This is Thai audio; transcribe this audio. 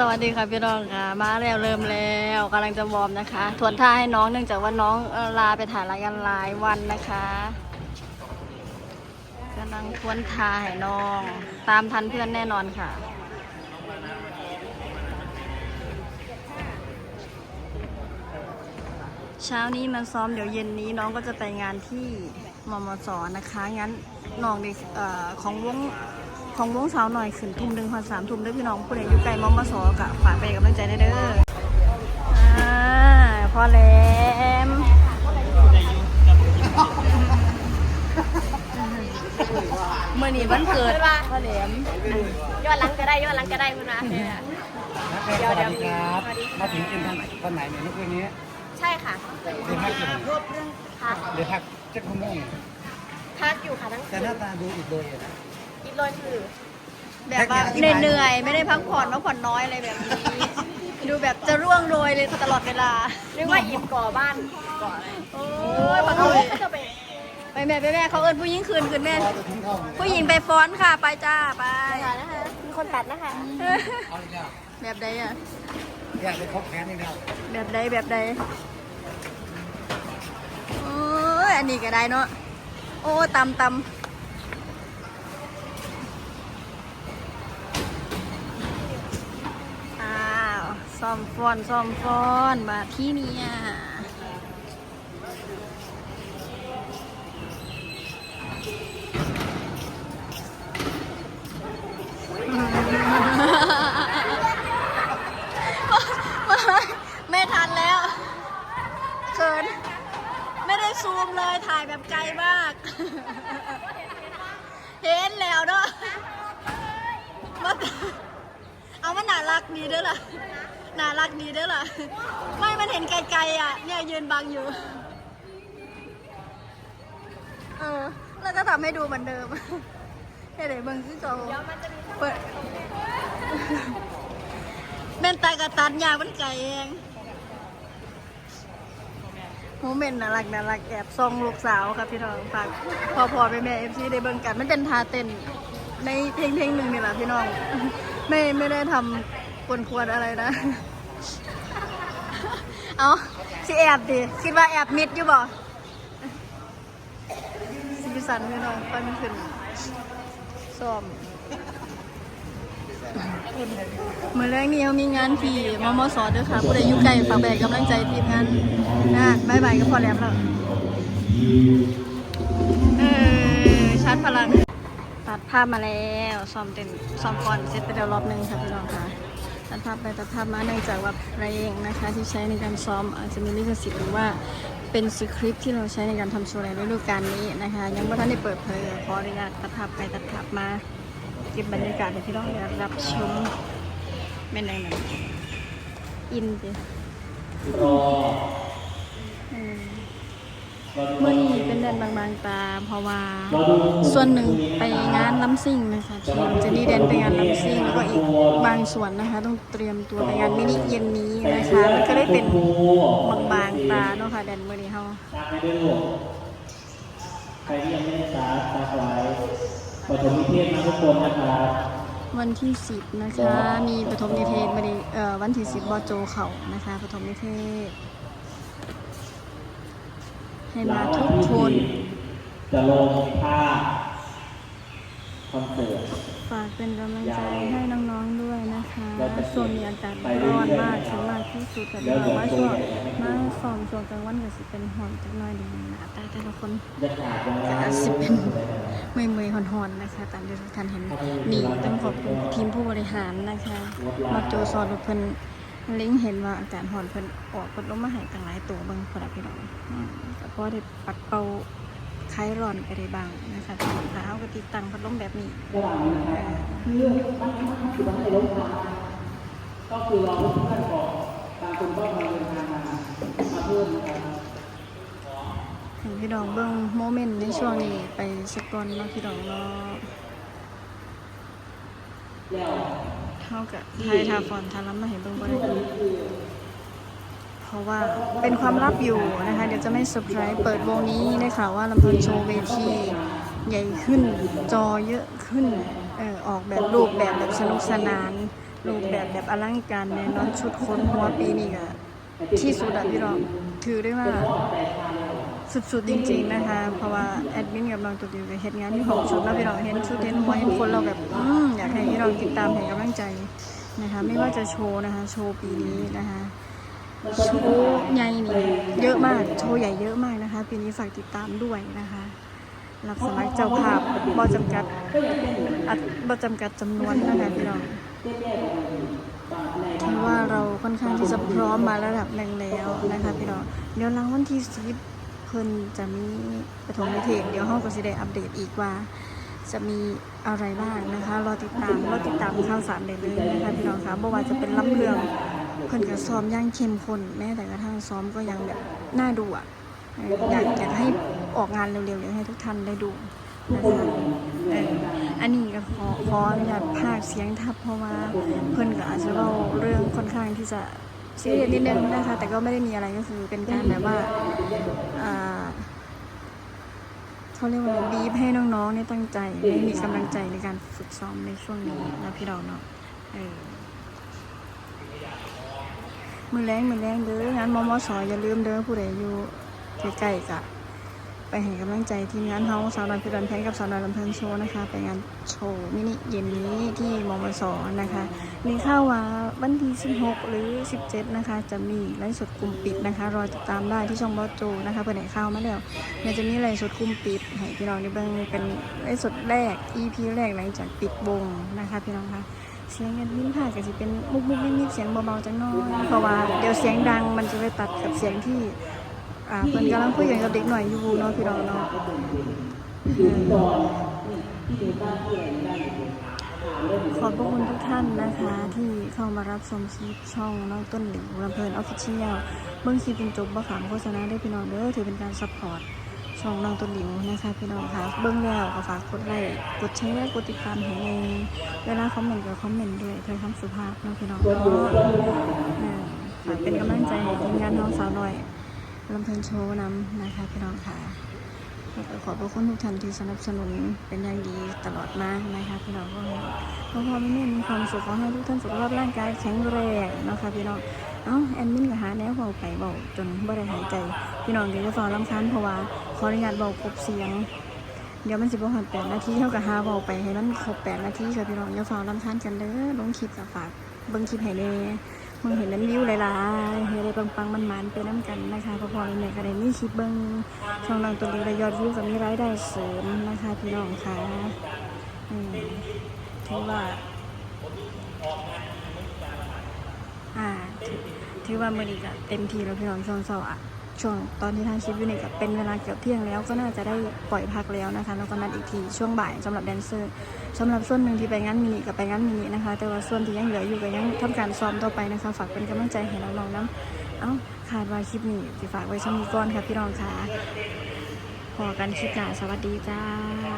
สวัสดีค่ะพี่น้องค่ะ มาแล้วเริ่มแล้วกำลังจะวอร์มนะคะ ทวนท่าให้น้องเนื่องจากว่าน้องลาไปถ่ายรายการหลายวันนะคะกำลังทวนท่าให้น้อง ตามทันเพื่อนแน่นอนค่ะเช้านี้มันซ้อมเดี๋ยวเย็นนี้น้องก็จะไปงานที่มมสนะคะ งั้นน้องเด็กของวง ของวงสาวหน่อยขึ้นทุ่มหนึ่งพอสามทุ่มเด้อพี่น้องผู้ใดอยู่ไกลมมสกะฝากไปนกำลังใจได้เด้ออ่าพอแหลมเมื่อนี้วันเกิดพ่อแหลมย้อนหลังก็ได้ย้อนหลังก็ได้คุณนะเดี๋ยวเดี๋ยวครับมาถึงกินทางไหนวันไหนเนี่ยเมื่อคืนนี้ ใช่ค่ะเดี๋ยวพักกี่โมงพักเดี๋ยวพักเจ็ดชั่วโมงพักอยู่ค่ะทั้งแต่หน้าตาดูอีกเลยอะ อีกโรยคือ แบบว่าเหนื่อยๆไม่ได้พักผ่อนพักผ่อนน้อยอะไรแบบนี้ ดูแบบจะร่วงโรยเลยตลอดเวลานึกว่าอิ่มก่อบ้านก่ออะไรโอ้โอ้ยยปะปะเขาโถก็จะไปไปแม่ไปแม่เขาเอิญผู้หญิงคืนคืนแม่เราจะทิ้งเข้าอยู่ผู้หญิงไปฟ้อนค่ะ ไปจ้าไปค่ะนะคะมีคนตัดนะคะเอาอีกแล้วแบบใดอะอยากไปคบแค้นอีกแล้วแบบใดแบบใดโอ้ยอันนี้ก็ได้เนาะโอ้ตำตำ อมฟอนซ่อมฟอนมาที่นี่อะไม่ทันแล้วเขินไม่ได้ซูมเลยถ่ายแบบไกลมาก เห็นแล้วเนาะว่าแต่เอามันน่ารักดีเด้อล่ะ น่ารักดีเด้อล่ะ ไม่มันเห็นไกลๆอะ เนี่ยยืนบังอยู่ เออ แล้วก็ทำให้ดูเหมือนเดิมให้เดี๋ยวเบิ่งซิโจเปิดเม่นตากับตันยางมันไก่เองโมเมนต์น่ารักน่ารักแอบซองลูกสาวครับพี่น้องฝากพอพอไปแม่เอฟซีได้เบิ่งกันมันเป็นทาเต้นในเพลงเพลงหนึ่งนี่แหละพี่น้อง ไม่ไม่ได้ทำกวนควรอะไรนะ เอาสิแอบดิ คิดว่าแอบมิดอยู่บ่สีสันพี่น้องปันขึ้นซ้อมเมื่อแรกนี้เขามีงานที่มมสอด้วยค่ะ ผู้ใดอยู่ไกลฝากแบกกำลังใจทีมงานนะบายบายก็พอแล้วแล้วเออชาร์จพลัง ตัดภาพมาแล้ว ซ้อมเต็มซ้อมก่อนเสร็จไปแล้วรอบหนึงค่ะพี่น้องค่ะ ตัดภาพไปตัดภาพมาเนื่องจากว่าเพลงนะคะที่ใช้ในการซ้อมอาจจะมีลิขสิทธิ์หรือว่าเป็นสคริปที่เราใช้ในการทำโชว์ในฤดูกาลนี้นะคะ ยังไม่ทันได้เปิดเผยขออนุญาตตัดภาพไปตัดภาพมาเก็บบรรยากาศให้พี่น้องได้รับชมเป็นไงมันอินสิเออ เมื่อนี้เป็นแดนบางๆตา เพราะว่าส่วนหนึ่งไปงานล้ำซิ่งนะคะทีมเจนี่แดนไปงานล้ำซิ่งแล้วก็อีกบางส่วนนะคะ ต้องเตรียมตัวไปงานมินิเย็นนี้นะคะมันก็ได้เป็นบางๆตาเนาะค่ะแดนเมื่อนี้เฮาใครที่ยังไม่ได้สาสาไว้ปฐมนิเทศนะทุกคนนะครับวันที่ 10 นะคะ มีปฐมนิเทศมาดีเอ่อวันที่ 10บอโจเขานะคะปฐมนิเทศ ให้มาทุกคนจะลงภาพคอนเสิร์ตฝากเป็นกำลังใจให้น้องๆด้วยนะคะช่วงนี้อากาศร้อนมากถึงมากที่สุดแต่ว่าว่าช่วงมาสองช่วงกลางวันก็สิเป็นหอนจักหน่อยหนึงนะแต่แต่ละคนจะขาดยังไงก็อาจสิเป็นเมื่อยๆหอนๆนะคะตามที่ทุกท่านเห็นนี่ต้องขอบคุณทีมผู้บริหารนะคะมาโจซอนเพิ่นเล็งเห็นว่าอากาศหอนเพิ่นออกพัดลมมาให้ตั้งหลายตัวเบิ่งพอดพี่น้องอืมก็พอได้ปัดเป่าคลายร้อนไปได้บ้างนะคะถ้าเฮาก็ติดตั้งพัดลมแบบนี้ระหว่างนี้นะครับเรื่องตั้งคือตั้งใจลงทางก็คือรอเพื่อนก่อนตามคุณก็มาเดินทางมามาเพิ่มนะครับให้พี่น้องเบิ่งโมเมนต์ในช่วงนี้ไปสักก่อนเนาะพี่น้องเนาะแล้ว เท่ากับไทยทาฟอนทาลัมมาเห็นเบิ่งบ่ได้เพราะว่าเป็นความลับอยู่นะคะ เดี๋ยวจะไม่เซอร์ไพรส์เปิดวงนี้ได้ข่าวว่าลำเพลินโชว์เวทีใหญ่ขึ้นจอเยอะขึ้นเออออกแบบรูปแบบแบบสนุกสนาน รูปแบบแบบอลังการแน่นอนชุดคนหัวปีนี้ก็ที่สุดอะพี่น้องถือได้ว่า สุดๆจริง ๆนะคะ เพราะว่าแอดมินกับน้องตัวดิวก็เฮ็ดงานที่ของชุดแล้วพี่น้องเห็นชุดเห็นหัวเห็นคนเราแบบอืมอยากให้พี่น้องติดตามให้กำลังใจนะคะไม่ว่าจะโชว์นะคะ โชว์ปีนี้นะคะโชว์ใหญ่นี่เยอะมากโชว์ใหญ่เยอะมากนะคะ ปีนี้ฝากติดตามด้วยนะคะรับสมัครเจ้าภาพบ่จำกัดบ่จำกัดจำนวนนะคะพี่น้องถือว่าเราค่อนข้างที่จะพร้อมมาระดับหนึ่งแล้วนะคะพี่น้องเดี๋ยวหลังวันที่สิบ เพิ่นจะมีปฐมนิเทศเดี๋ยวห้องก็สิได้อัปเดตอีกว่า จะมีอะไรบ้างนะคะ รอติดตามรอติดตามข่าวสารได้เลยนะคะพี่น้องคะบ่ว่าจะเป็นลำเรื่องเพิ่นก็ซ้อมย่างเข้มข้นแม้แต่กระทั่งซ้อมก็ยังแบบน่าดูอะอยากอยากให้ออกงานเร็วๆอยากให้ทุกท่านได้ดูนะคะอออันนี้ก็ขอขออนุญาตพากย์เสียงทับเพราะว่าเพิ่นก็อาจจะเล่าเรื่องค่อนข้างที่จะ ซีเรียสนิดนึงนะคะ แต่ก็ไม่ได้มีอะไรก็คือเป็นการแบบว่าเขาเรียกว่าบีบให้น้องๆเนี่ยตั้งใจให้มีกำลังใจในการฝึกซ้อมในช่วงนี้นะพี่ดอกเนาะมือแรงมือแรงเด้องานมมสอย่าลืมเด้อผู้ใดอยู่ใกล้ๆกะ ไปให้กำลังใจทีมงานเฮาสาวน้อยพิรันแพงกับสาวน้อยลำเพลินโชว์นะคะ ไปงานโชว์มินิเย็นนี้ที่มมสนะคะมีข่าวว่าวันที่ 16 หรือ 17 นะคะ จะมีไลฟ์สดกลุ่มปิดนะคะ รอติดตามได้ที่ช่องบอสโจนะคะเปิดไหนข่าวมาแล้วเดี๋ยจะมีไลฟ์สดกลุ่มปิดให้พี่น้องได้เบิ่งเป็นไลฟ์สดแรก EP แรกหลังจากปิดวงนะคะ พี่น้องคะเสียงกันนิ่มผ่าก็จะเป็นมุกมุกนิดๆเสียงเบาๆจังน้อยเพราะว่าเดี๋ยวเสียงดังมันจะไปตัดกับเสียงที่ อ่าเพิ่นกำลังคุยกันกับเด็กหน่อยอยู่เนาะพี่น้องเนาะเออขอบพระคุณทุกท่านนะคะ ที่เข้ามารับชมคลิปช่องน้องต้นหลิวลำเพลินออฟฟิเชียลเบิ่งคลิปจนจบบ่ขามโฆษณาได้พี่น้องเด้อถือเป็นการซัพพอร์ตช่องน้องต้นหลิวนะคะพี่น้องค่ะเบิ้องแล้วก็ฝากกดไลค์กดแชร์กดติดตามให้ในเวลาคอมเมนต์ก็คอมเมนต์ด้วยถ้อยคำสุภาพเนาะพี่น้องเนาะเออฝากเป็นกำลังใจให้ทีมงานน้องสาวหน่อย ลำเพลินโชว์นำนะคะพี่น้องค่ะแล้วก็ขอบพระคุณทุกท่านที่สนับสนุนเป็นอย่างดีตลอดมานะคะพี่น้องก็ขอพรไม่มีมีความสุขขอให้ทุกท่านสุขภาพร่างกายแข็งแรงนะคะพี่น้องเอ้าแอดมินก็หาแนวเบาไปเบาจนบ่ได้หายใจ พี่น้องเดี๋ยวจะฟังลำคันเพราะว่าขออนุญาตเบากบเสียง เดี๋ยวมันสิบ่ฮอดแปดนาทีเท่ากับหาเบาไปให้มันครบแปดนาทีค่ะพี่น้องอย่าฟังลำคันกันเด้อลงคลิปกับฝากเบิ่งคลิปให้แน่ มึงเห็นน้ำวิวหลายๆให้ได้ปังๆมันๆไปน้ำกันนะคะพอพอเนี่ยกระได้มีคลิปเบิ้งช่องนางตัวนี้ได้ยอดวิวกับมีรายได้เสริมนะคะพี่น้องค่ะถือว่าอ่าถือว่ามือนี้ก็เต็มทีแล้วพี่น้องช่องเสาร์อะ ช่วงตอนที่ทางคลิปอยู่นี่ก็เป็นเวลาเกือบเที่ยงแล้วก็น่าจะได้ปล่อยพักแล้วนะคะแล้วก็นัดอีกทีช่วงบ่ายสำหรับแดนเซอร์สำหรับส่วนหนึ่งที่ไปงานมินิกับไปงานมินินะคะ แต่ว่าส่วนที่ยังเหลืออยู่ก็ยังทำการซ้อมต่อไปนะคะ ฝากเป็นกำลังใจให้น้องๆน้ำเอ้าขาดว่าคลิปนี้สิฝากไว้ช่วงนี้ก่อนค่ะพี่น้องค่ะพอกันคลิปหน้าสวัสดีจ้า